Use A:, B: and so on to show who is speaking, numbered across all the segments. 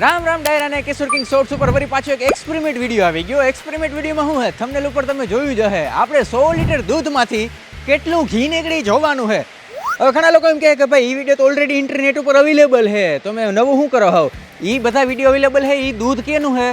A: રામ રામ ડાયરા અને કિશોર king shorts ઉપર ફરી પાછો એક એક્સપેરિમેન્ટ વીડિયો આવી ગયો. એક્સપેરિમેન્ટ વિડીયોમાં શું હે થંબનેલ ઉપર તમે જોયું જ હે આપણે સો લીટર દૂધમાંથી કેટલું ઘી નીકળી જોવાનું છે હવે ઘણા લોકો એમ કહે કે ભાઈ એ વીડિયો તો ઓલરેડી ઇન્ટરનેટ ઉપર અવેલેબલ છે તમે નવું શું કરો હોવ? એ બધા વીડિયો અવેલેબલ છે એ દૂધ કેનું છે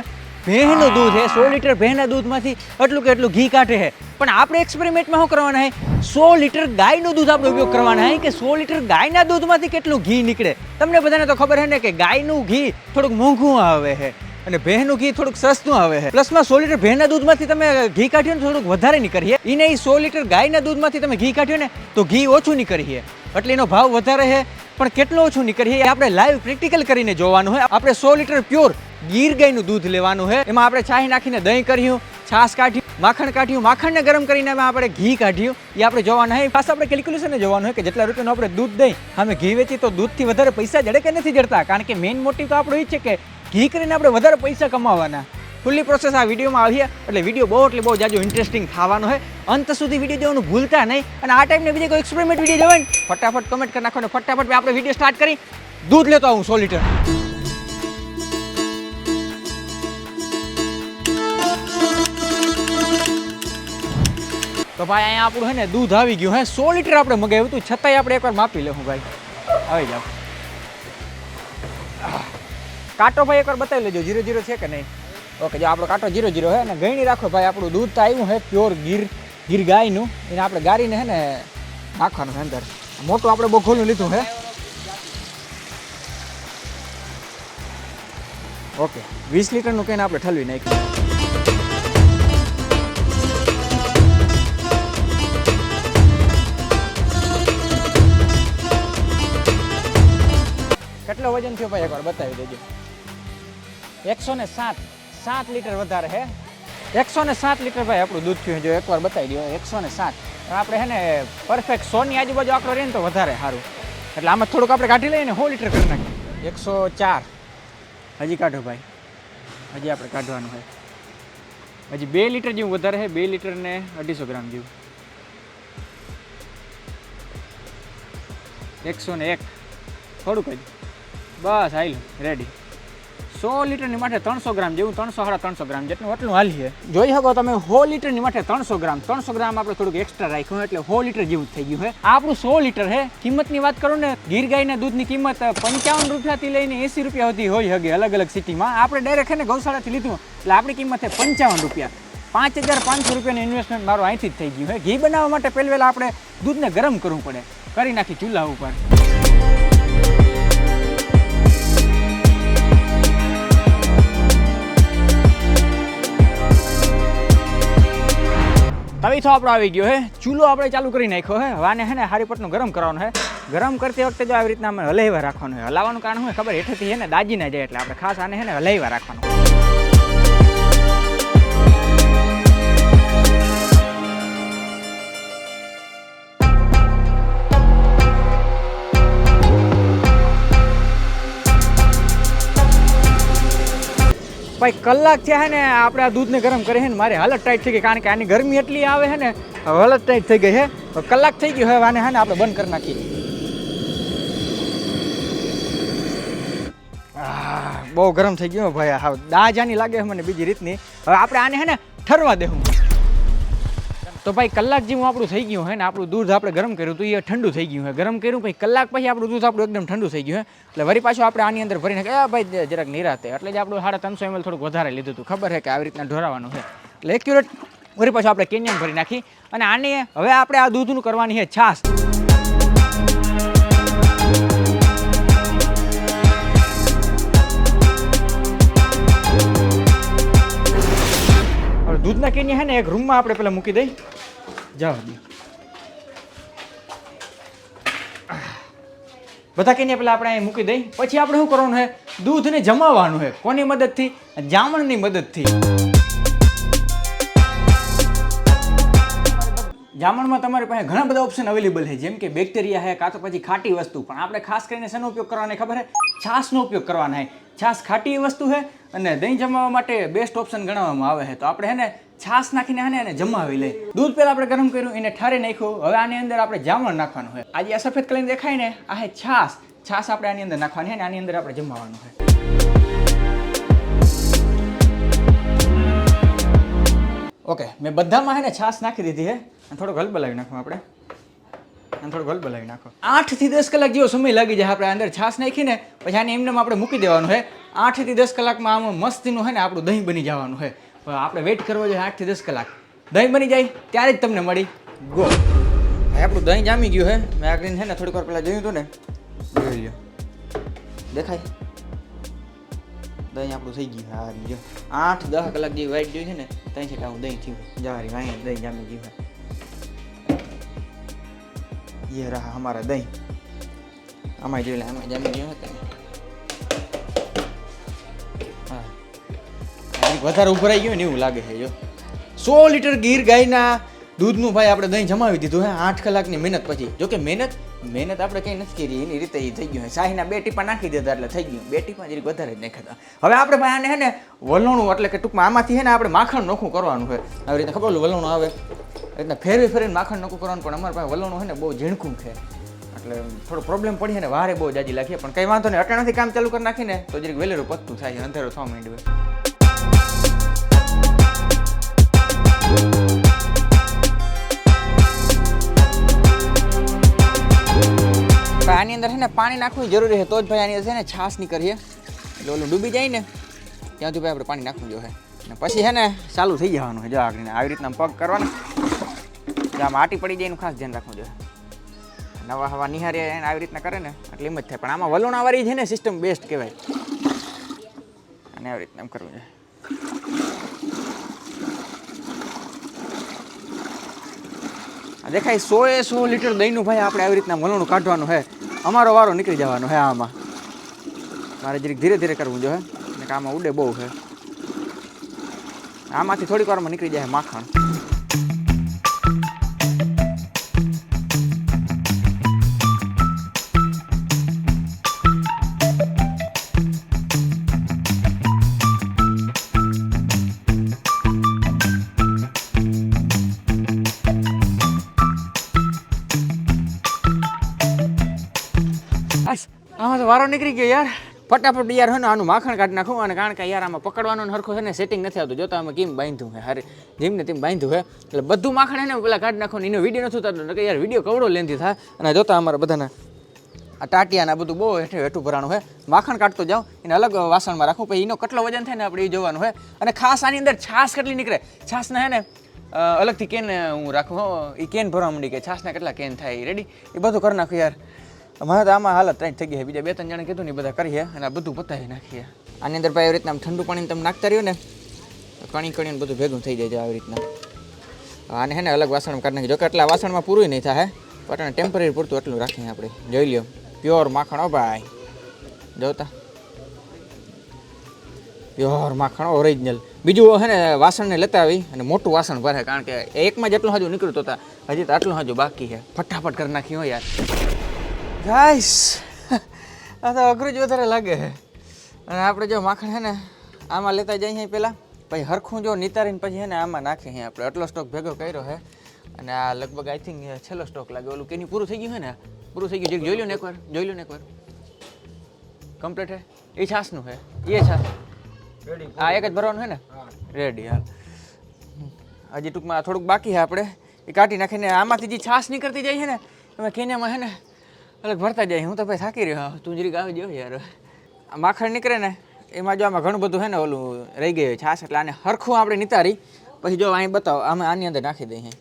A: ભેંસનું દૂધ છે સો લીટર ભેંસના દૂધમાંથી એટલું કે એટલું ઘી કાઢે છે પણ આપણે એક્સપેરિમેન્ટમાં શું કરવાના છે સો લીટર ગાયનું દૂધ આપણે ઉપયોગ કરવાના છે કે સો લીટર ગાયના દૂધમાંથી કેટલું ઘી નીકળે? તમને બધાને તો ખબર છે ને કે ગાયનું ઘી થોડુંક મોંઘું આવે છે અને ભેંસનું ઘી થોડુંક સસ્તું આવે છે પ્લસમાં સો લીટર ભેંસના દૂધમાંથી તમે ઘી કાઢ્યો ને થોડુંક વધારે નીકળીએ. એને એ સો લીટર ગાયના દૂધમાંથી તમે ઘી કાઢ્યો ને તો ઘી ઓછું નીકળીએ. એટલે એનો ભાવ વધારે છે પણ કેટલો ઓછું નીકળીએ આપણે લાઈવ પ્રેક્ટિકલ કરીને જોવાનું હોય આપણે સો લીટર પ્યોર ગીર ગાયનું દૂધ લેવાનું છે. એમાં આપણે છાશ નાખીને દહીં કર્યું, છાશ કાઢ્યું, માખણ કાઢ્યું, માખણને ગરમ કરીને એમાં આપણે ઘી કાઢ્યું. એ આપણે જોવાના હોય પાછા આપણે કેલ્ક્યુલેશન જોવાનું હોય કે જેટલા રૂપિયાનું આપણે દૂધ દહીં, અમે ઘી વેચી તો દૂધથી વધારે પૈસા જડે કે નથી જડતા? કારણ કે મેઇન મોટિવ તો આપણો એ છે કે ઘી કરીને આપણે વધારે પૈસા કમાવાના. ફૂલ્લી પ્રોસેસ આ વિડીયોમાં આવીએ. એટલે વીડિયો બહુ એટલે બહુ જાજો ઇન્ટરેસ્ટિંગ થવાનો હોય અંત સુધી વીડિયો જોવાનું ભૂલતા નહીં. અને આ ટાઈમને બીજે કોઈ એક્સપેરિમેન્ટ વીડિયો જોવે ને, ફટાફટ કમેન્ટ કરી નાખો ને ફટાફટ આપણે વીડિયો સ્ટાર્ટ કરી. દૂધ લેતો આવું સો લીટર તો ભાઈ, અહીંયા આપણું હે ને, દૂધ આવી ગયું, હે. સો લીટર આપણે મગાવ્યું હતું. છતાંય આપણે એકવાર માપી લેવું ભાઈ. આવી જાઓ. કાંટો ભાઈ એકવાર બતાવી લેજો, જીરો જીરો છે કે નહીં? ઓકે, જો આપણો કાંટો જીરો જીરો હે અને ગણી રાખો ભાઈ, આપણું દૂધ તો આવ્યું હે, પ્યોર ગીર ગીર ગાયનું. એને આપણે ગારીને હે ને, નાખવાનું છે અંદર. મોટું આપણે બહુ ખોલું લીધું હે. ઓકે, વીસ લીટરનું કહીને આપણે ઠલવી નાખ્યું. વજન થયો ભાઈ એકવાર બતાવી દેજો. એકસો ને સાત સાત લીટર વધારે હે. એકસો ને સાત લીટર ભાઈ આપણું દૂધ થયું જો એકવાર બતાવી દો, એકસો ને સાત. આપણે હે ને પરફેક્ટ સોની આજુબાજુ આંકડો રહીએ ને તો વધારે સારું. એટલે આમાં થોડુંક આપણે કાઢી લઈએ ને સો લીટર કરી નાખીએ. એકસો ચાર. હજી કાઢો ભાઈ. હજી આપણે કાઢવાનું હોય. હજી બે લીટર જેવું વધારે છે બે લીટર ને અઢીસો ગ્રામ જેવું. એકસો ને એક. થોડુંક જ. બસ, હાલ રેડી સો લીટરની માટે ત્રણસો ગ્રામ જેવું, ત્રણસો સાડા ત્રણસો ગ્રામ જેટલું એટલું હાલીએ જોઈ શકો તમે, સો લીટરની માટે ત્રણસો ગ્રામ ત્રણસો ગ્રામ આપણે થોડુંક એક્સ્ટ્રા રાખ્યું એટલે સો લીટર જેવું થઈ ગયું છે. આપણું સો લીટર છે. કિંમતની વાત કરું ને, ગીર ગાયના દૂધની કિંમત પંચાવન રૂપિયાથી લઈને એંસી રૂપિયા સુધી હોય હગે અલગ અલગ સિટીમાં. આપણે ડાયરેક્ટ છે ને ગૌશાળાથી લીધું, એટલે આપણી કિંમત છે પંચાવન રૂપિયા. પાંચ હજાર પાંચસો રૂપિયાનું ઇન્વેસ્ટમેન્ટ મારું અહીંથી જ થઈ ગયું છે. ઘી બનાવવા માટે પહેલા આપણે દૂધને ગરમ કરવું પડે. કરી નાખી ચૂલા ઉપર. તવી તો આપણો આવી ગયો હે. ચૂલો આપણે ચાલુ કરી નાખ્યો હે. વાને હે ને હારી પટનું ગરમ કરવાનું હે. ગરમ કરતી વખતે જો આવી રીતના અમે હલાવ્યા રાખવાનું હે. હલાવવાનું કારણ શું ખબર? હેઠેથી હે ને દાજી ના જાય એટલે આપણે ખાસ આને હે ને હલાવ્યા રાખવાનું. ભાઈ, કલાક હે ને, આપણે આ દૂધને ગરમ કરી છે ને, મારી હાલત ટાઈટ થઈ ગઈ, કારણ કે આની ગરમી એટલી આવે છે ને હાલત ટાઈટ થઈ ગઈ છે કલાક થઈ ગયો હવે આને હે ને આપણે બંધ કરી નાખીએ. બહુ ગરમ થઈ ગયો ભાઈ હા દાજ આની લાગે છે મને બીજી રીતની. હવે આપણે આને હે ને ઠરવા દેવું તો ભાઈ કલાક જેવું આપણું થઈ ગયું હોય ને, આપણું દૂધ આપણે ગરમ કર્યું તો એ ઠંડુ થઈ ગયું હે ગરમ કર્યું પછી કલાક પછી આપણું દૂધ આપણું એકદમ ઠંડુ થઈ ગયું હોય. એટલે વળી પાછું આપણે આની અંદર ભરીને કે ભાઈ જરાક નિરાતે. એટલે જ આપણું સાડા ત્રણસો એમએલ થોડુંક વધારે લીધું હતું. ખબર છે કે આવી રીતના ઢોરાવાનું છે. એટલે એક્યુરેટ વળી પાછું આપણે કેનિયન ભરી નાખી. અને આને હવે આપણે આ દૂધનું કરવાની છે છાશ. દૂધના કેન્યા છે ને એક રૂમમાં આપણે પેલા મૂકી દઈ. જાઓ. બધા કેની પેલા આપણે અહીં મૂકી દઈ. પછી આપણે શું કરવાનું છે દૂધને જમાવવાનું છે કોની મદદથી? જામણની મદદથી. જામણમાં તમારી પાસે ઘણા બધા ઓપ્શન અવેલેબલ છે. જેમ કે બેક્ટેરિયા છે કાં તો પછી ખાટી વસ્તુ. પણ આપણે ખાસ કરીને શેનો ઉપયોગ કરવાનો ખબર છે છાશનો ઉપયોગ કરવાનો છે. છાશ ખાટી વસ્તુ છે અને દહીં જમાવવા માટે બેસ્ટ ઓપ્શન ગણવામાં આવે છે. તો આપણે હે ને છાશ નાખીને આને અને જમાવી લઈ દૂધ પહેલાં આપણે ગરમ કર્યું, એને ઠારી નાખ્યું. હવે આની અંદર આપણે જામણ નાખવાનું હોય આજે આ સફેદ કલર દેખાય ને, આ છાશ. છાશ આપણે આની અંદર નાખવાની અને આની અંદર આપણે જમાવાનું હોય ઓકે, મેં બધામાં હે ને છાશ નાખી દીધી હે અને થોડો ગલ બલાવી નાખો આપણે. થોડો ગલ બલાવી નાખો. આઠથી દસ કલાક જેવો સમય લાગી જાય આપણે અંદર છાશ નાખીને, પછી આને એમને આપણે મૂકી દેવાનું છે. આઠથી દસ કલાકમાં આમ મસ્તીનું હોય ને આપણું દહીં બની જવાનું છે. પણ આપણે વેઇટ કરવો જોઈએ આઠથી દસ કલાક. દહીં બની જાય, ત્યારે જ તમને મળી. ગો. ભાઈ આપણું દહીં જામી ગયું હે. મેં આગળ છે ને થોડીક વાર પહેલાં જોયું હતું ને. જોઈ લ્યો. દેખાય? દહીં આપણું થઈ ગયું. હા જો આઠ દસ કલાક જે વાઇટ જોઈ છે ને ત્યાં છે આવું દહીં થયું. જવારી વાંહે દહીં જામી ગયું હે. એ રહા અમારા દહીં. આમાં જોઈ લે આમાં જામી ગયું હતા વધારે ઉભરાઈ ગયું ને એવું લાગે છે, જો. સો લીટર ગીર ગાયના દૂધનું ભાઈ આપણે દહીં જમાવી દીધું હે, આઠ કલાકની મહેનત પછી. જો કે મહેનત મહેનત આપણે કંઈ નથી કરી, એની રીતે એ થઈ ગયું છે શાહીના બે ટીપા નાખી દેતા એટલે થઈ ગયું. બે ટીપા જરીક વધારે જ નાખ્યા હવે આપણે ભાઈ આને હે ને વલણું, એટલે કે ટૂંકમાં આમાંથી હે ને આપણે માખણ નોખું કરવાનું છે આવી રીતે ખબર વલણું આવે? એટલે ફેરવી ફેરવીને માખણ નોખું કરવાનું, પણ અમારા પાસે વલણું હોય ને બહુ ઝીણકું છે. એટલે થોડો પ્રોબ્લેમ પડી છે ને, વારે બહુ જાજી લાગીએ પણ કંઈ વાંધો નહીં, અટાણાથી કામ ચાલુ કરી નાખીને તો જરીક વેલેરું પત્તું થાય છે અંધારો થવા માંડ્યું આની અંદર છે ને પાણી નાખવું જરૂરી છે, તો જ ભાઈ આની અંદર છે ને છાશ નીકળીએ. એટલે ઓલું ડૂબી જાય ને, ત્યાંથી ભાઈ આપણે પાણી નાખવું જોઈએ. અને પછી છે ને ચાલુ થઈ જવાનું છે, જો આગળ આવી રીતના પગ કરવાના. આમ આટી પડી જાય એનું ખાસ ધ્યાન રાખવું જોઈએ. નવા હવા નિહારે એને આવી રીતના કરે ને, એટલે એમ જ થાય. પણ આમાં વલોણાવાળી છે ને સિસ્ટમ બેસ્ટ કહેવાય. અને આવી રીતના એમ કરવું જોઈએ. દેખાય સો એ સો લીટર દહીંનું ભાઈ આપણે આવી રીતના વલણું કાઢવાનું છે અમારો વારો નીકળી જવાનો હે આમાં. મારે જરીક ધીરે ધીરે કરવું જોઈએ ને કે આમાં ઉડે બહુ છે આમાંથી થોડીક વારમાં નીકળી જાય માખણ. વારો નીકળી ગયો યાર. ફટાફટ યાર હે આનું માખણ કાઢી નાખું અને કારણ કે યાર આમાં પકડવાનું હરખું છે ને સેટિંગ નથી આવતું. જોતા અમે કેમ બાંધ્યું હે હારે જેમ ને તેમ બાંધ્યું હે એટલે બધું માખણ એને પેલા કાઢી નાખો એનો વીડિયો નથી થતો કે યાર વીડિયો કવડો લેન્થી થાય. અને જોતા અમારા બધાના આ ટાટિયાના બધું બહુ હેઠું હેઠું ભરાણું છે. માખણ કાઢતો જાઉં, એને અલગ વાસણમાં રાખું. પછી એનો કેટલો વજન થાય ને આપણે એ જોવાનું છે. અને ખાસ આની અંદર, છાશ કેટલી નીકળે? છાશના હે ને અલગથી કેન હું રાખું એ કેન ભરવા માંડી કે છાશના કેટલા કેન થાય રેડી એ બધું કરી નાખું યાર. મારે તો આમાં હાલત ત્રણ થઈ ગઈ બીજા બે ત્રણ જણા કીધું ને બધા કરીએ અને આ બધું પતાવી નાખીએ. આની અંદર ભાઈ આવી રીતના ઠંડુ પાણી તમે નાખતા રહ્યો ને કણી કણી કણીને બધું ભેગું થઈ જાય આવી રીતના. આને હે ને અલગ વાસણમાં કાઢી નાખી. જો કે આટલા વાસણમાં પૂરું નહીં થાય પણ ટેમ્પરરી પૂરતું એટલું રાખીએ આપણે. જોઈ લ્યો. પ્યોર માખણ ભાઈ. જોતા પ્યોર માખણ ઓરિજિનલ બીજું હે ને વાસણને લેતા આવી અને મોટું વાસણ ભરે. કારણ કે એકમાં જેટલું હજુ નીકળ્યું તો તા, હજી તો આટલું હજુ બાકી છે. ફટાફટ કરી નાખ્યું યાર. ગાઈસ આ તો અઘરું જ વધારે લાગે છે. અને આપણે જો માખણ છે ને આમાં લેતા જઈએ પહેલાં. પછી હરખું જો નિતારીને પછી છે ને આમાં નાખીએ છીએ આપણે. આટલો સ્ટોક ભેગો કર્યો છે. અને આ લગભગ આઈ થિંક છેલ્લો સ્ટોક લાગે. ઓલું કેની પૂરું થઈ ગયું છે ને? પૂરું થઈ ગયું. જે જોઈ લો ને એકવાર જોઈ લો ને એકવાર. કમ્પ્લીટ હે એ છાસનું છે. એ છાસ આ એક જ ભરવાનું છે ને? રેડી હાલ. હજી ટૂંકમાં થોડુંક બાકી છે આપણે. એ કાઢી નાખીને આમાંથી જે છાશ નીકળતી જાય છે ને એમાં કેન્યામાં છે ને અલગ ભરતા જાય, હું તો ભાઈ થાકી રહ્યો. તું જરીક આવી જાવ યાર. આ માખણ નીકળે ને, એમાં જો આમાં ઘણું બધું છે ને, ઓલું રહી ગયું છાશ, એટલે આને હરખું આપણે નિતારી, પછી જો અહીં બતાવો, આમે આની અંદર નાખી દઈએ.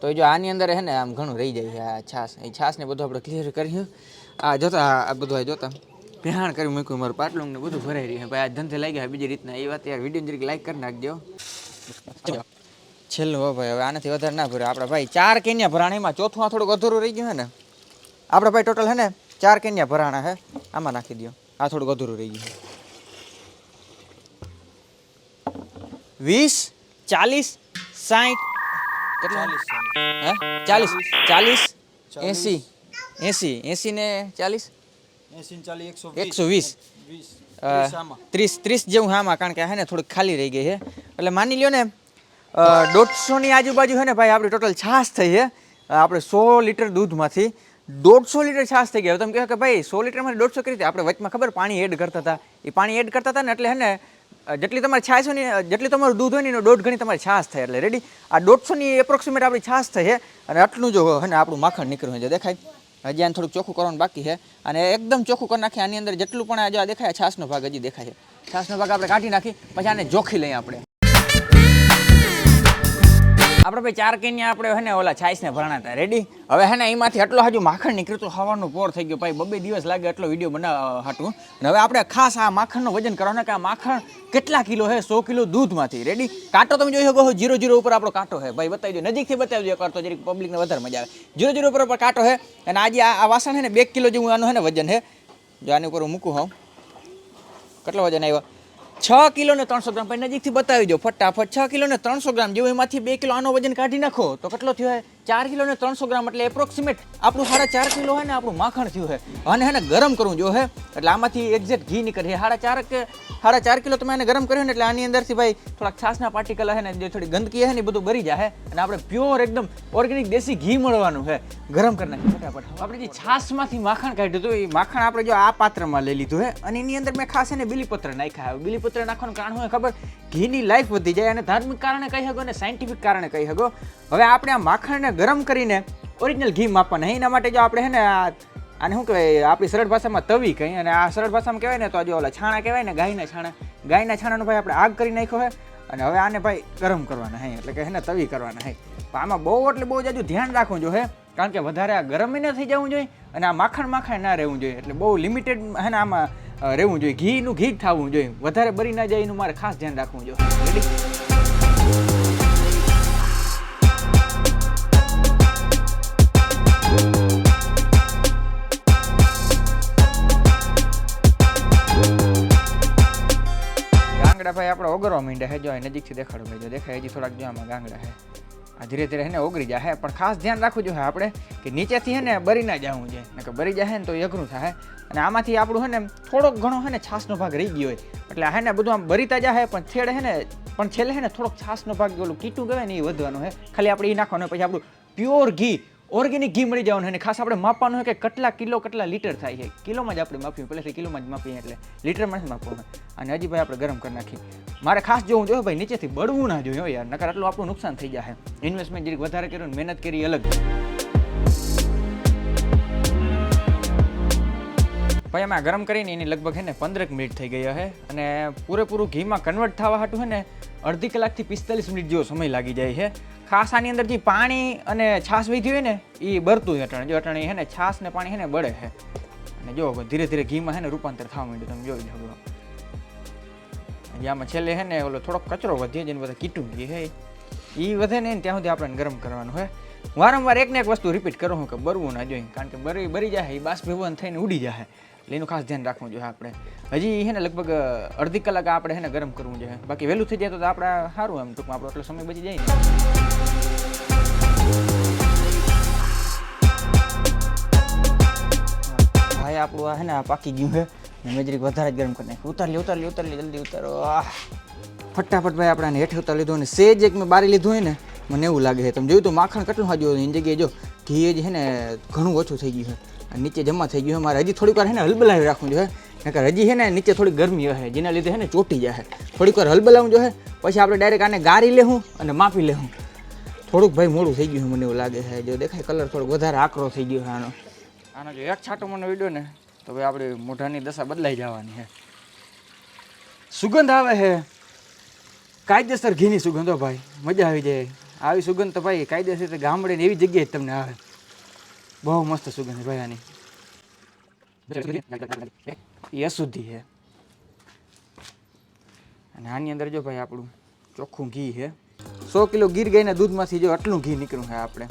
A: તો જો આની અંદર હે ને, આમ ઘણું રહી જાય આ છાશ. એ છાશને બધું આપણે ક્લિયર કર્યું આ જોતા, આ બધું આ જોતા. ભેહાણ કરી મૂક્યું મારું પાટલું ને બધું ભરાઈ રહ્યું ભાઈ, આ ધંધે લાગ્યા બીજી રીતના. એ વાત યાર વીડિયો જરીક લાઈક કરી નાખજો. છેલ્લું હો ભાઈ, હવે આનાથી વધારે ના ભર્યો. આપણે ભાઈ ચાર કેન્યા ભરાણીમાં ચોથું આ થોડુંક અધૂરું રહી ગયું હે ને. આપણે ભાઈ ટોટલ હે ને ચાર કેન્યા ભરાણા હે. આમાં નાખી દો આ થોડુંક અધૂરું રહી ગયું. વીસ ચાલીસ સાઠ કેટલા? હે? ચાલીસ. ચાલીસ. એંસી. એંસી. એંસી ને ચાલીસ? એકસો વીસ. અ, ત્રીસ ત્રીસ જેવું હા આમાં કારણ કે હે ને થોડીક ખાલી રહી ગઈ છે એટલે માની લ્યો ને અ, દોઢસોની આજુબાજુ છે ને ભાઈ આપણી ટોટલ છાશ થઈ છે અ, આપણે સો લીટર દૂધમાંથી દોઢસો લીટર છાશ થઈ ગયા. હવે તમે કહો કે ભાઈ, સો લીટરમાં દોઢસો કરી આપણે વચમાં ખબર, પાણી એડ કરતા હતા. એ પાણી એડ કરતા હતા ને એટલે હે ને જેટલી તમારી છાશ હોય ને, જેટલી તમારું દૂધ હોય ને દોઢ ગણી તમારી છાશ થાય. એટલે રેડી આ દોઢસોની એપ્રોક્સિમેટ આપણી છાશ થઈ છે અને આટલું જો હે ને આપણું માખણ નીકળ્યું છે. દેખાય? હજી આને થોડુંક ચોખ્ખું કરવાનું બાકી છે. અને એકદમ ચોખ્ખું કરી નાખીએ. આની અંદર જેટલું પણ આ જો આ દેખાય છાશનો ભાગ હજી દેખાય છે. છાશનો ભાગ આપણે કાઢી નાખી, પછી આને જોખી લઈએ આપણે. આપણે ભાઈ ચાર કેન્યા આપણે હે ને ઓલા છાઈસને ભરણા હતા. રેડી હવે હે ને એમાંથી આટલો હજુ માખણ નીકળતું તો હવાનું પોર થઈ ગયો. ભાઈ બબે દિવસ લાગે એટલો વીડિયો બનાવવા હાટું. અને હવે આપણે ખાસ આ માખણનું વજન કરવાનું કે આ માખણ કેટલા કિલો હે? સો કિલો દૂધમાંથી. રેડી કાંટો તમે જોઈ શકો જીરો જીરો ઉપર આપણો કાંટો છે ભાઈ બતાવી દો નજીકથી બતાવી દો કરતો જરીક પબ્લિકને વધારે મજા આવે. જીરો જીરો ઉપર કાંટો છે અને આજે આ વાસણ છે ને બે કિલો જેવું આનું હે ને વજન છે જો આની ઉપર હું મૂકું હોઉં કેટલો વજન આવ્યો છ કિલો ને ત્રણસો ગ્રામ. ભાઈ નજીકથી બતાવી દો. ફટાફટ છ કિલો ને ત્રણસો ગ્રામ જેવું એમાંથી બે કિલો આનો વજન કાઢી નાખો. તો કેટલો થયો? ચાર કિલો ને ત્રણસો ગ્રામ એટલે એપ્રોક્સિમેટ આપણું સાડા ચાર કિલો હોય ને આપણું માખણ થયું છે અને એને ગરમ કરવું જો હે. એટલે આમાંથી એક્ઝેક્ટ ઘી નીકળે. છે સાડા ચાર કે સાડા ચાર કિલો તમે એને ગરમ કર્યું ને એટલે આની અંદરથી ભાઈ થોડાક છાસના પાર્ટિકલ છે ને જે થોડી ગંદકી હે ને એ બધું બરી જાય અને આપણે પ્યોર એકદમ ઓર્ગેનિક દેશી ઘી મળવાનું છે ગરમ કરી નાખી ફટાફટ. આપણે જે છાસમાંથી માખણ કાઢ્યું હતું, એ માખણ આપણે જો આ પાત્રમાં લઈ લીધું છે અને એની અંદર મેં ખાસ એને બિલીપત્ર નાખ્યા બીલીપત્ર નાખવાનું કારણ હોય ખબર? ઘીની લાઈફ વધી જાય અને ધાર્મિક કારણે કહી શકો અને સાયન્ટિફિક કારણે કહી શકો. હવે આપણે આ માખણને ગરમ કરીને ઓરિજિનલ ઘી માપવાના એના માટે જો આપણે હે ને આ, આને શું કહેવાય, આપણી સરળ ભાષામાં તવી કહીએ અને આ સરળ ભાષામાં કહેવાય ને તો જો ઓલા છાણા કહેવાય ને, ગાયના છાણા, ગાયના છાણાનો ભાઈ આપણે આગ કરી નાખ્યો છે અને હવે આને ભાઈ ગરમ કરવાના હે એટલે કે હે ને તવી કરવાના હે આમાં બહુ એટલે બહુ જાજુ ધ્યાન રાખવું જોઈએ, કારણ કે વધારે આ ગરમ ન થઈ જવું જોઈએ અને આ માખણ માખણ ના રહેવું જોઈએ, એટલે બહુ લિમિટેડ હે ને આમાં રહેવું જોઈએ. ઘીનું ઘી જ થવું જોઈએ. વધારે બરી ના જાય એનું મારે ખાસ ધ્યાન રાખવું જોઈએ. ગાંગડા ભાઈ, આપણે ઓગરવા માંડ્યા હે, જો નજીકથી દેખાડો ભાઈ, જો દેખાય, હજી થોડાક જો આમાં ગાંગડા હે. આ ધીરે ધીરે એને ઓગળી જાય પણ ખાસ ધ્યાન રાખવું જોઈએ આપણે કે નીચેથી હે ને બરી ના જવું જોઈએ. ને કે બરી જાય ને તો અઘરું થાય. અને આમાંથી આપણું હે ને થોડોક ઘણો હે ને છાસનો ભાગ રહી ગયો હોય. એટલે હે ને બધું આમ બરીતા જાય પણ છેડે હે ને, પણ છેલ્લે હે ને થોડોક છાસનો ભાગ, ઓલું કીટું કહેવાય ને એ વધવાનું હે. ખાલી આપણે એ નાખવાનું પછી આપણું પ્યોર ઘી ઓર્ગેનિક ઘી મળી જવાનું અને ખાસ આપણે માપવાનું હોય કે કેટલા કિલો, કેટલા લીટર થાય છે. કિલોમાં જ આપણે માપ્યું પહેલેથી કિલોમાં જ માપીએ એટલે લીટરમાં નથી માપવાનું અને હજી ભાઈ આપણે ગરમ કરી નાખીએ. મારે ખાસ જોવું જોઈએ, ભાઈ, નીચેથી બળવું ના જોઈએ યાર, નકર આટલું આપણું નુકસાન થઈ જાય ઇન્વેસ્ટમેન્ટ જરીક વધારે કર્યું મહેનત કરી અલગ ભાઈ અમે ગરમ કરીને એની લગભગ હે ને પંદરેક મિનિટ થઈ ગઈ છે અને પૂરેપૂરું ઘીમાં કન્વર્ટ થવા હાટું છે ને અડધી કલાકથી પિસ્તાલીસ મિનિટ જેવો સમય લાગી જાય છે. ખાસ આની અંદર જે પાણી અને છાશ વીધી હોય ને, એ બરતું હોય અટાણે. જો અટાણે છે ને છાશ ને પાણી છે ને બળે છે અને જો ધીરે ધીરે ઘીમાં હે ને રૂપાંતર થવા માંડ્યું, તમે જોઈ શકો. આમાં છેલ્લે છે ને ઓલો થોડોક કચરો વધે જેને બધા કીટું ઘી છે એ વધે ને ત્યાં સુધી આપણે ગરમ કરવાનું હોય વારંવાર એક ને એક વસ્તુ રિપીટ કરું હું કે બરવું ના જોઈએ, કારણ કે બરી બરી જાય એ બાષ્પીભવન થઈને ઉડી જાય એટલે ખાસ ધ્યાન રાખવું જોઈએ આપણે. હજી છે ને લગભગ અડધી કલાક આપણે છે ને ગરમ કરવું જોઈએ. બાકી વહેલું થઈ જાય તો આપણે સારું એમ ટૂંકમાં આપણો એટલો સમય બચી જાય ભાઈ, આપણું આ છે ને પાકી ગયું છે. મેં જરીક વધારે જ ગરમ કરી નાખ્યું. ઉતારી ઉતારી ઉતાર જલ્દી ઉતારો. ફટાફટ ભાઈ આપણે હેઠે ઉતાર લીધું અને સેજ એક મેં બારી લીધું હોય ને, મને એવું લાગે છે. તમે જોયું તો માખણ કેટલું હાજુ એની જગ્યાએ જો ઘી જ છે ને ઘણું ઓછું થઈ ગયું છે. અને નીચે જમા થઈ ગયું મારે હજી થોડીક વાર હે ને હલબલાવી રાખવું જોઈએ નકર હજી છે ને નીચે થોડી ગરમી હશે, જેના લીધે છે ને ચોટી જાય થોડીક વાર હલબલાવું જોઈએ પછી આપણે ડાયરેક્ટ આને ગારી લેવું અને માપી લેવું થોડુંક ભાઈ મોડું થઈ ગયું મને એવું લાગે છે. જો દેખાય કલર થોડોક વધારે આકરો થઈ ગયો છે આનો. આનો જો એક છાંટો મને વીડિયો ને, તો ભાઈ આપણી મોઢાની દશા બદલાઈ જવાની છે. સુગંધ આવે છે. કાયદેસર ઘીની સુગંધો ભાઈ. મજા આવી જાય. આવી સુગંધ તો ભાઈ કાયદેસર ગામડે ને એવી જગ્યાએ તમને આવે. બહુ મસ્ત સુગંધ ભાઈ એ અશુદ્ધિ છે. અને આની અંદર જો ભાઈ આપણું ચોખ્ખું ઘી છે. સો કિલો ગીર ગાયના દૂધમાંથી જો આટલું ઘી નીકળ્યું છે આપણે.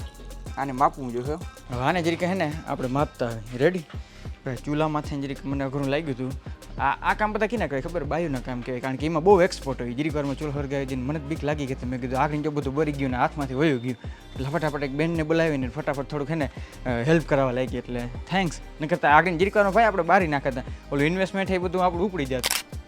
A: આને માપવું જોઈએ હવે આને જરીકે હે ને આપણે માપતા રેડી ચૂલામાંથી જરીક મને અઘરું લાગ્યું હતું. આ આ કામ બધા કીના કહેવાય? ખબર? બાયુના કામ કહેવાય. કારણ કે એમાં બહુ એક્સપોર્ટ હોય. જરીક વારમાં ચૂલો હરગાવી જઈને મને બીક લાગી ગઈ મેં કીધું, આગળ જો બધું બરી ગયું ને હાથમાંથી વયું ગયું. એટલે ફટાફટ એક બેનને બોલાવીને ફટાફટ થોડુંક એને હેલ્પ કરાવવા લાગી. એટલે થેન્ક્સ ન કરતાં આગળ વારમાં ભાઈ આપણે બારી નાખતા ઓલું ઇન્વેસ્ટમેન્ટ એ બધું આપણું ઉપડી જતું.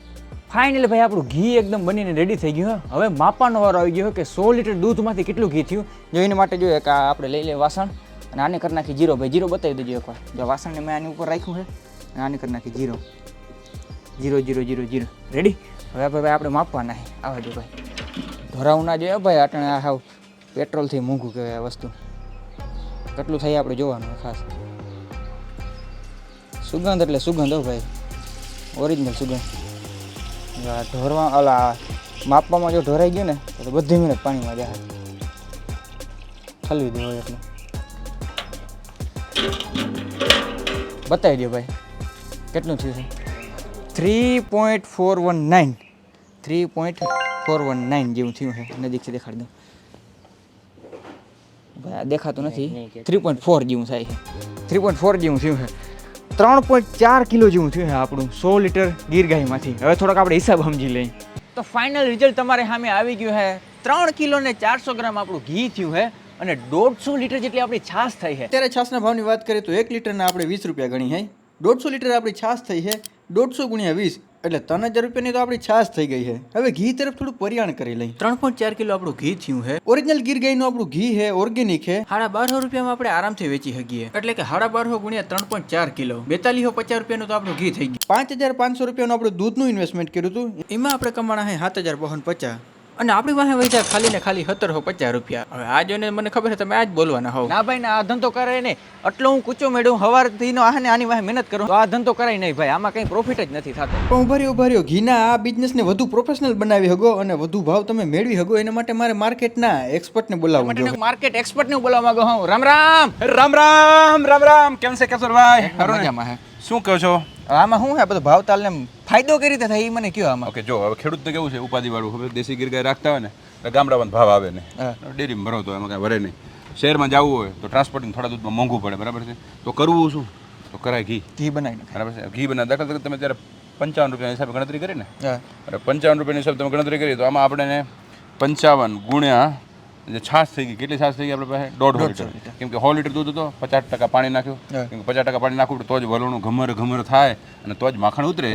A: ફાઇનલી ભાઈ આપણું ઘી એકદમ બનીને રેડી થઈ ગયું હવે માપાનો વારો આવી ગયો કે સો લીટર દૂધમાંથી કેટલું ઘી થયું? જો એના માટે જોઈએ કે આપણે લઈ લઈએ વાસણ, અને આને કરી નાખી જીરો. ભાઈ, જીરો બતાવી દેજો એકવાર. જો વાસણને મેં આની ઉપર રાખ્યું છે અને આને કરી નાખી zero. Zero zero zero zero. Ready હવે ભાઈ, આપણે માપવાના છે. આવા જો ભાઈ. ધોરાવું ના જોઈએ ભાઈ, આટણે આ હાવ પેટ્રોલથી મોંઘું કહેવાય આ વસ્તુ. કેટલું થાય આપણે જોવાનું ખાસ. સુગંધ એટલે સુગંધ હો ભાઈ. ઓરિજિનલ સુગંધ. ઢોરવા ઓલા માપવામાં જો ઢોરાઈ ગયું ને, તો બધી મિનિટ પાણીમાં જાય. ઠલવી દેવો એટલે. બતાવી દો ભાઈ, કેટલું થયું છે? Three point four one nine three point four one nine જેવું થયું છે. નજીકથી દેખાડી દઉં. ભાઈ આ દેખાતું નથી. થ્રી પોઈન્ટ ફોર જેવું થાય છે. થ્રી પોઈન્ટ ફોર જેવું થયું છે. ત્રણ પોઈન્ટ ચાર કિલો જેવું થયું છે આપણું સો લીટર ગીર ગાયમાંથી હવે થોડોક આપણે હિસાબ સમજી લઈએ. તો ફાઇનલ રિઝલ્ટ તમારે સામે આવી ગયું છે. ત્રણ કિલો ને ચારસો ગ્રામ આપણું ઘી થયું છે અને દોઢસો લીટર જેટલી આપણી છાશ થઈ છે.
B: અત્યારે છાશના ભાવની વાત કરીએ તો એક લીટરના આપણે વીસ રૂપિયા ગણી છે. દોઢસો લીટર આપણી છાશ થઈ છે. દોઢસો ગુણ્યા વીસ એટલે ત્રણ હજાર રૂપિયાની તો આપણી છાશ થઈ ગઈ છે. હવે ઘી તરફ થોડું પરિયાણ કરી લઈ ત્રણ પોઈન્ટ ચાર કિલો આપણું ઘી થયું છે. ઓરિજિનલ ગીર ગાયનું આપણું ઘી છે ઓર્ગેનિક છે. સાડા બારસો રૂપિયામાં આપણે આરામથી વેચી શકીએ. એટલે કે સાડા બારસો ગુણ્યા ત્રણ પોઈન્ટ ચાર કિલો. બેતાલીસો પચાસ રૂપિયાનું તો આપણું ઘી થઈ ગયું. પાંચ હજાર પાંચસો રૂપિયાનું આપણું દૂધનું ઇન્વેસ્ટમેન્ટ કર્યું હતું. એમાં આપણે કમાણા છે સાત હજાર પચાસ. અને આપણી પાસે વૈધા ખાલી ને ખાલી સત્તરસો પચાસ રૂપિયા. હવે આ જોઈને મને ખબર છે તમે આ જ બોલવાના હોવ.
A: ના ભાઈ ના આ ધંધો કરાય નહીં. આટલો હું કૂચો મેળવું હવારથી નો આને આની વાહે મહેનત કરું. તો આ ધંધો કરાય નહીં ભાઈ આમાં કંઈ પ્રોફિટ જ નથી થતો.
B: પણ ઉભારી ઉભારીઓ ઘીના આ બિઝનેસને વધુ પ્રોફેશનલ બનાવી હગો અને વધુ ભાવ તમે મેળવી હગો. એના માટે મારે માર્કેટના એક્સપર્ટને બોલાવવા
A: માટે
B: જોઈએ.
A: માર્કેટ એક્સપર્ટ ને બોલાવવા માંગુ હું રામ રામ.
C: રામ રામ રામ રામ. કેમ છે કેશોરભાઈ? ભાઈ ને?
A: મજામાં હે.
C: શું કહો છો?
A: આમાં શું છે? બધું ભાવ તાલ ને ફાયદો કઈ રીતે થાય એ મને કયો આમાં?
C: ઓકે જો હવે ખેડૂતને કેવું છે? ઉપાધિ વાળું હવે દેશી ગીર ગાય રાખતા હોય ને એટલે ગામડામાં ભાવ આવે ને. ડેરીમાં ભરો તો એમાં કાંઈ વરે નહીં. શહેરમાં જવું હોય તો ટ્રાન્સપોર્ટિંગ થોડા દૂધમાં મોંઘું પડે બરાબર છે? તો કરવું શું? તો કરાય ઘી.
A: ઘી બનાવીને
C: બરાબર છે? ઘી બનાવ દાખલા તરીકે તમે ત્યારે પંચાવન રૂપિયાના હિસાબે ગણતરી કરી ને અરે પંચાવન રૂપિયાની હિસાબે તમે ગણતરી કરી તો આમાં આપણે પંચાવન ગુણ્યા જે છાશ થઈ ગઈ કેટલી છાશ થઈ ગઈ આપણે પાસે? દોઢ લીટર. કેમ કે સો લીટર દૂધ હતો પચાસ ટકા પાણી નાખ્યું. કેમ કે પચાસ ટકા પાણી નાખવું તો જ વલોણું ઘમર ઘમર થાય અને તો જ માખણ ઉતરે.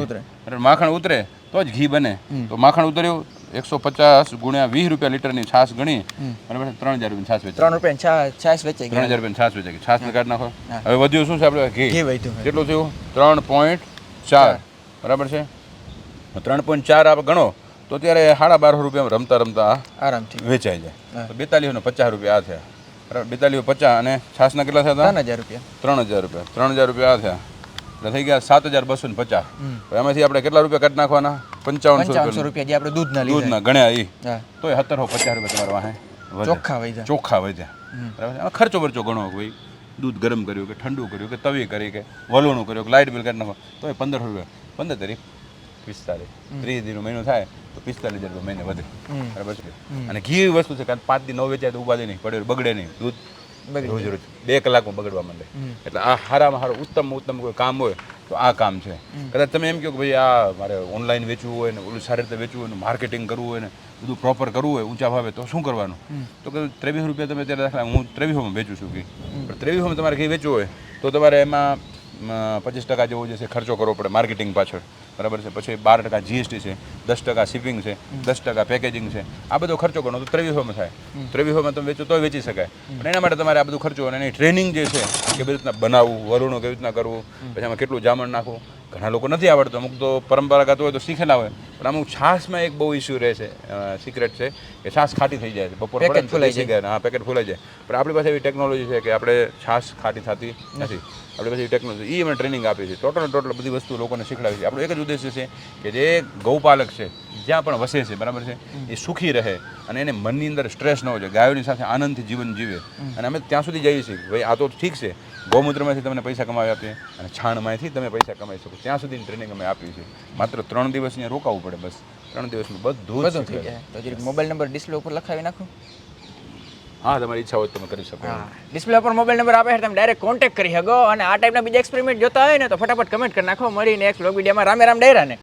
C: અને માખણ ઉતરે તો જ ઘી બને. તો માખણ ઉતર્યું એકસો પચાસ ગુણ્યા વીસ રૂપિયા લીટરની છાશ ગણી. બરાબર? ત્રણ હજાર રૂપિયા છાશ વેચાય
A: ત્રણ રૂપિયા છાશ વેચાઈ
C: ત્રણ હજાર રૂપિયા છાશ વેચાય છાશ ને કાઢી નાખો હવે વધ્યું શું છે આપણે ઘી. કેટલું થયું? ત્રણ પોઈન્ટ ચાર. બરાબર છે? ત્રણ પોઈન્ટ ચાર આપણે ગણો. તો ત્યારે સાડા બારસો રૂપિયામાં રમતા રમતા
A: આરામથી.
C: વેચાઈ જાય. તો બેતાલીસો ને પચાસ રૂપિયા આ થયા. બરાબર બેતાલીસો પચાસ અને છાસના કેટલા થયા
A: ત્રણ હજાર રૂપિયા.
C: ત્રણ હજાર રૂપિયા. ત્રણ હજાર રૂપિયા આ થયા. એટલે થઈ ગયા સાત હજાર બસો ને પચાસ. એમાંથી આપણે કેટલા રૂપિયા કાઢી નાખવાના? પંચાવનસો રૂપિયા.
A: જે આપણે દૂધના
C: દૂધના ગણ્યા એ તો એ સત્તરસો પચાસ રૂપિયા તમારા વાહે.
A: ચોખ્ખા વૈધા
C: ચોખ્ખા વધ્યા બરાબર ખર્ચો બરચો ગણો કે ભાઈ દૂધ ગરમ કર્યું કે ઠંડુ કર્યું કે તવી કરી કે વલોણું કર્યું કે લાઇટ બિલ કાઢી નાખો. તો એ પંદરસો રૂપિયા. પંદર તારીખ પિસ્તાલીસ ત્રીસ દિનનો મહિનો થાય. તો પિસ્તાલીસ હજાર રૂપિયા મહિને વધે. બરાબર છે? અને ઘી એવી વસ્તુ છે કે પાંચ દિન ન વેચાય તો ઉપાધિ નહીં પડે બગડે નહીં. દૂધ રોજ રોજ. બે કલાકમાં બગડવા માંડે. એટલે આ સારામાં સારું ઉત્તમ ઉત્તમ કોઈ કામ હોય તો આ કામ છે. કદાચ તમે એમ કહો કે ભાઈ આ મારે ઓનલાઈન વેચવું હોય ને ઓલું સારી રીતે વેચવું હોય ને માર્કેટિંગ કરવું હોય ને બધું પ્રોપર કરવું હોય ઊંચા ભાવે તો શું કરવાનું? તો કે ત્રેવીસ રૂપિયા તમે ત્યારે દાખલા હું ત્રેવીસોમાં વેચું છું ઘી. પણ ત્રેવીસોમાં તમારે ઘી વેચવું હોય તો તમારે એમાં પચીસ ટકા જેવો જે છે ખર્ચો કરવો પડે માર્કેટિંગ પાછળ. બરાબર છે? પછી બાર ટકા જીએસટી છે દસ ટકા શિપિંગ છે દસ ટકા પેકેજિંગ છે. આ બધો ખર્ચો ગણો તો ત્રેવીસોમાં થાય. ત્રેવીસોમાં તમે વેચો તો વેચી શકાય. પણ એના માટે તમારે આ બધું ખર્ચો અને એની ટ્રેનિંગ જે છે કેવી રીતના બનાવવું વરુણો કેવી રીતના કરવું પછી આમાં કેટલું જામણ નાખવું ઘણા લોકો નથી આવડતું. અમુક તો પરંપરાગત હોય તો શીખેલા હોય. પણ અમુક છાશમાં એક બહુ ઇસ્યુ રહે છે સિક્રેટ છે કે છાશ ખાટી થઈ જાય છે. બપોર તો
A: ફૂલાઈ
C: બેસી હા પેકેટ ફૂલાઈ જાય. પણ આપણી પાસે એવી ટેકનોલોજી છે કે આપણે છાશ ખાટી થતી નથી. આપણી પાસે એવી ટેકનોલોજી એ અમે ટ્રેનિંગ આપી છે ટોટલ ટોટલ બધી વસ્તુ લોકોને શીખડાવી છે આપણો એક જ ઉદ્દેશ્ય છે કે જે ગૌપાલક છે જ્યાં પણ વસે છે બરાબર છે એ સુખી રહે અને એને મનની અંદર સ્ટ્રેસ ન હોય. ગાયોની સાથે આનંદથી જીવન જીવે. અને અમે ત્યાં સુધી જઈએ છીએ ભાઈ આ તો ઠીક છે. ગૌમૂત્રમાંથી તમને પૈસા કમાવી આપીએ અને છાણમાંથી તમે પૈસા કમાઈ શકો. ત્યાં સુધીની ટ્રેનિંગ અમે આપીએ છીએ. માત્ર ત્રણ દિવસ અહીંયા રોકાવું પડે બસ. ત્રણ દિવસનું બધું
A: બધું થઈ જાય. તો જરીક મોબાઈલ નંબર ડિસ્પ્લે ઉપર લખાવી નાખું?
C: હા તમારી ઈચ્છા હોય તમે કરી શકો.
A: ડિસ્પ્લે પર મોબાઈલ નંબર આપે છે તમે ડાયરેક્ટ કોન્ટેક્ટ કરી શકો અને આ ટાઈપના બીજા એક્સપેરિમેન્ટ જોતા હોય ને તો ફટાફટ કમેન્ટ કરી નાખો. મળીને એક લોગ વિડીયોમાં. રામે રામ ડાયરાને.